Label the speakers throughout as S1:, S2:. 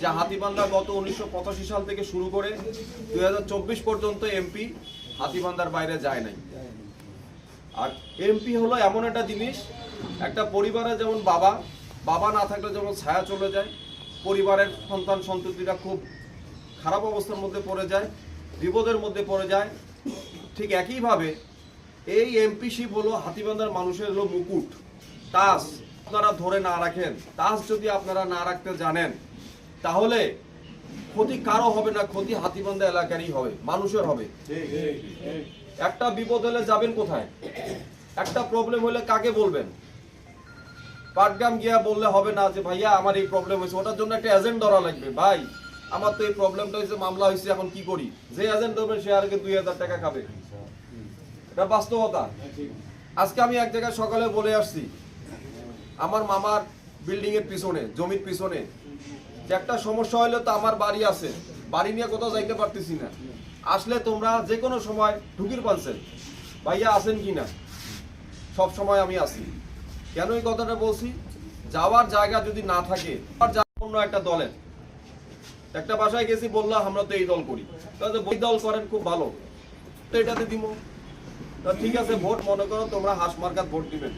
S1: যে হাতিবান্ধা গত উনিশশো পঁচাশি সাল থেকে শুরু করে দু হাজার চব্বিশ পর্যন্ত এমপি হাতিবান্ধার বাইরে যায় নাই। আর এমপি হলো এমন একটা জিনিস, একটা পরিবারে যেমন বাবা বাবা না থাকলে যেমন ছায়া চলে যায়, পরিবারের সন্তান সন্ততিরা খুব খারাপ অবস্থার মধ্যে পড়ে যায়, বিপদের মধ্যে পড়ে যায়। ঠিক একইভাবে এই এমপিশিপ হলো হাতিবান্ধার মানুষের হলো মুকুট। তাস আপনারা ধরে না রাখেন, তাস যদি আপনারা না রাখতে জানেন তাহলে ক্ষতি কারও হবে না, ক্ষতি হাতিবান্ধা এলাকারই হবে, মানুষের হবে। একটা বিপদ হলে যাবেন কোথায়? একটা প্রবলেম হলে কাকে বলবেন? পাটগ্রাম গিয়া বললে হবে না যে, ভাইয়া, আমার এই প্রবলেম হয়েছে। ওটার জন্য একটা এজেন্ট ধরা লাগবে। ভাই, আমার তো এই প্রবলেমটা হয়েছে, মামলা হয়েছে, এখন কি করি? যে এজেন্ট ধরবেন সে আর দুই হাজার টাকা খাবে। এটা বাস্তবতা। আজকে আমি এক জায়গায় সকালে বলে আসছি, আমার মামার বিল্ডিং এর পিছনে, জমির পিছনে যে একটা সমস্যা হলে তো আমার বাড়ি আছে। বাড়ি নিয়ে কোথাও যাইতে পারতেছি না। আসলে তোমরা যে কোনো সময় ঢুকির পালছেন। ভাইয়া আছেন কি না? সব সময় আমি আসি কেন এই কথাটা বলছি? যাওয়ার জায়গা যদি না থাকে আর অন্য একটা দলের। একটা বাসায় গেছি বললাম আমরা তো এই দল করি। তাহলে ওই দল করেন, খুব ভালো। তো এটাতে দিব ঠিক আছে, ভোট, মনে করো তোমরা হাঁস মার্কাত ভোট দিবেন।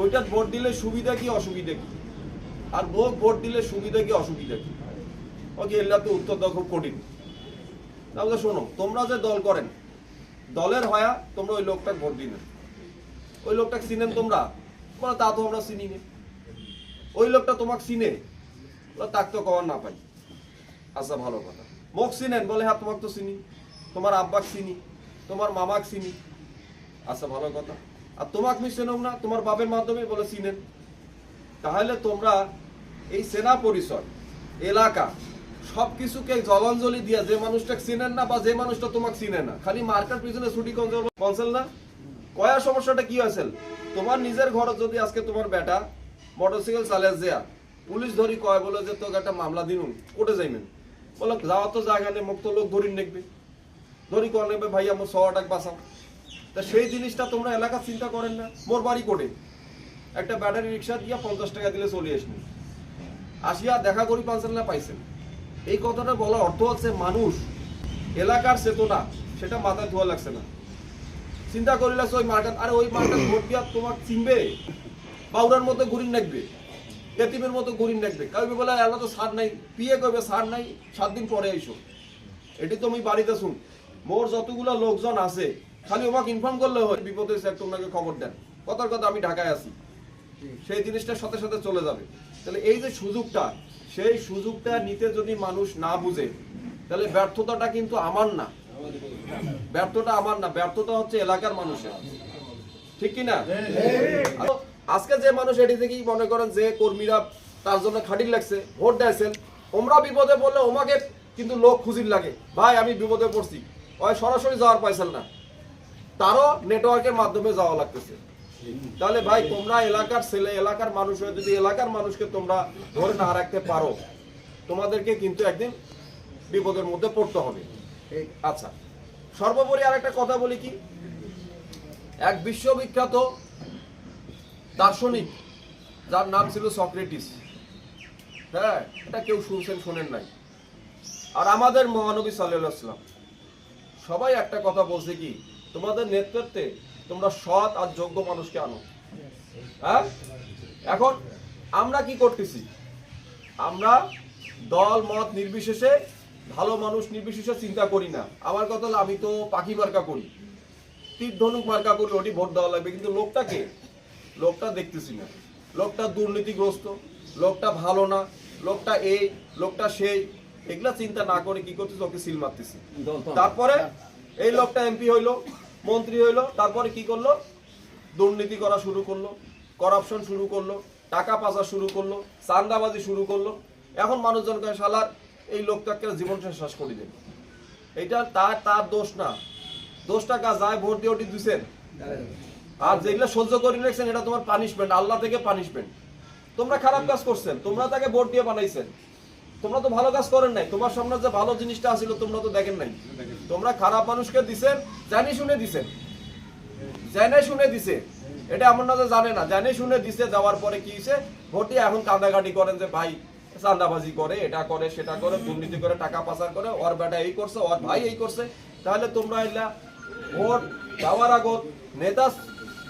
S1: ওইটা ভোট দিলে সুবিধা কি, অসুবিধা কি? আর লোক ভোট দিলে সুবিধা কি, অসুবিধা কি? ওকে এগুলা তো উত্তর দেওয়া খুব কঠিন। তাহলে শোনো, তোমরা যে দল করেন, দলের হয়া তোমরা ওই লোকটা ভোট দিন ওই লোকটা চিনেন তোমরা? বলো, তা তো আমরা চিনি ওই লোকটা তোমাকে চিনে? তাক তো কবার না পাই। আচ্ছা ভালো কথা। মোক চিনেন? বলে হ্যাঁ তোমাকে তো চিনি। তোমার আব্বাক চিনি। তোমার মামাক চিনি। আচ্ছা ভালো কথা। আর তোমাকে মি চেনও না তোমার বাপের মাধ্যমে বলে, চিনেন। তাহলে তোমরা এই সেনা পরিসর, এলাকা, সবকিছুকে জলাঞ্জলি দিয়া যে মানুষটা চিনেন না বা যে মানুষটা তোমাকে চিনে না, খালি মার্কার পিছনে ছুটি কনসেল না? কয়া সমস্যাটা কি হয়েছিল? তোমার নিজের ঘরে যদি আজকে তোমার বেটা মোটরসাইকেল চালিয়ে যায় পুলিশ ধরি কয় বলে যে তোকে একটা মামলা দিন কোর্টে যাইবেন বলে যাওয়া তো জায়গা নেই মুক্ত লোক ধরি নেবে ধরি কয় নেবে ভাই আমার ছ টাকা বাঁচাও। তা সেই জিনিসটা তোমরা এলাকা চিন্তা করেন না, মোর বাড়ি কোটে একটা ব্যাটারি রিক্সা দিয়া পঞ্চাশ টাকা দিলে চলে আসনি আসিয়া দেখা করি পাঁচেন না পাইছেন। এই কথাটা বলার অর্থ হচ্ছে মানুষ, এলাকার চেতনা, সেটা মাথায় ধোয়া লাগছে না। চিন্তা করিলে ওই মার্কাত আরে ওই মার্কাত ভোট দিয়া তোমার চিনবে, বাউরার মতো ঘুরিন রাখবে, এতিমের মতো ঘুরিন রাখবে। কইবে বলে, আল্লাহ তো সার নাই। পিয়ে কইবে, সার নাই, সাত দিন পরে আইসো। এটি তো আমি বাড়িতে শুন। মোর যতগুলো লোকজন আছে, খালি ওমাকে ইনফর্ম করলে হয়, বিপদে স্যার তোমাকে খবর দেন। কথার কথা আমি ঢাকায় আছি। সেই জিনিসটা সাথে সাথে চলে যাবে। তাহলে এই যে সুযোগটা, সেই সুযোগটা নিতে যদি মানুষ না বুঝে, তাহলে ব্যর্থতাটা কিন্তু আমার না। ব্যর্থতা আমার না, ব্যর্থতা হচ্ছে এলাকার মানুষের। ঠিক কি না আজকে যে মানুষ এটি থেকেই মনে করেন যে কর্মীরা তার জন্য খাটির লাগছে, ভোট দিয়েছেন। ওমরা বিপদে পড়লে ওমাকে কিন্তু লোক খুঁজির লাগে। ভাই, আমি বিপদে পড়ছি। ওই সরাসরি যাওয়ার পাইছেন না। তারও নেটওয়ার্কের মাধ্যমে যাওয়া লাগতেছে। তাহলে ভাই তোমরা এলাকার ছেলে এলাকার মানুষ হয়ে যদি এলাকার মানুষকে তোমরা ধরে না রাখতে পারো তোমাদেরকে কিন্তু একদিন বিপদের মধ্যে পড়তে হবে। আচ্ছা সর্বোপরি আর একটা কথা বলি কি? এক বিশ্ববিখ্যাত দার্শনিক যার নাম ছিল সক্রেটিস। হ্যাঁ এটা কেউ শুনছেন শোনেন নাই। আর আমাদের মহানবী সাল্লাম সবাই একটা কথা বলছে কি তোমাদের নেতৃত্বে তোমরা সৎ আর যোগ্য মানুষকে আনো। হ্যাঁ? এখন আমরা কি করতেছি? আমরা দল মত নির্বিশেষে ভালো মানুষ নির্বিশেষে চিন্তা করি না। আমার কথা হলো আমি তো পাখি মার্কা করি। তীর ধনুক মার্কা করি ওটি ভোট দেওয়া লাগবে। কিন্তু লোকটাকে লোকটা দেখতেছি না। লোকটা দুর্নীতিগ্রস্ত লোকটা ভালো না লোকটা এই লোকটা সেই। এগুলা চিন্তা না করে কি করতেছি? ওকে সিল মারতেছি। তারপরে এই লোকটা এমপি হইল। মন্ত্রী হইল, তারপরে কি করল? দুর্নীতি করা শুরু করল করাপশন শুরু করল, টাকা পাচার শুরু করল চান্দাবাজি শুরু করল। এখন মানুষজনকে শালার, এই লোকটাকে জীবন শেষ করে দেবে এটা তার তার দোষ না। দোষ টাকা যায় ভোট দিয়ে ওটি দিছেন। আর যেগুলো সহ্য করে রেখেছেন এটা তোমার পানিশমেন্ট আল্লাহ থেকে পানিশমেন্ট তোমরা খারাপ কাজ করছেন, তোমরা তাকে ভোট দিয়ে বানাইছেন। তোমরা তো ভালো কাজ করেন নাই। তোমার সামনে যে ভালো জিনিসটা আসিল, তোমরা তো দেখেন নাই। তোমরা খারাপ মানুষকে দিছেন, জানি শুনে দিছেন। জানে শুনে দিছে। এটা এমন না যে জানে না। জানে শুনে দিছে, যাওয়ার পরে কি হয়েছে ভোটে এখন কান্দাকাটি করেন যে, ভাই চান্দাবাজি করে, এটা করে, সেটা করে, দুর্নীতি করে, টাকা পাচার করে, ওর বেটা এই করছে, ওর ভাই এই করছে। তাহলে তোমরা এলা ভোট যাওয়ার আগত, নেতা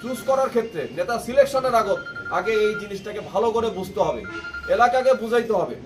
S1: চুজ করার ক্ষেত্রে, নেতা সিলেকশনের আগত, আগে এই জিনিসটাকে ভালো করে বুঝতে হবে। এলাকাকে বুঝাইতে হবে।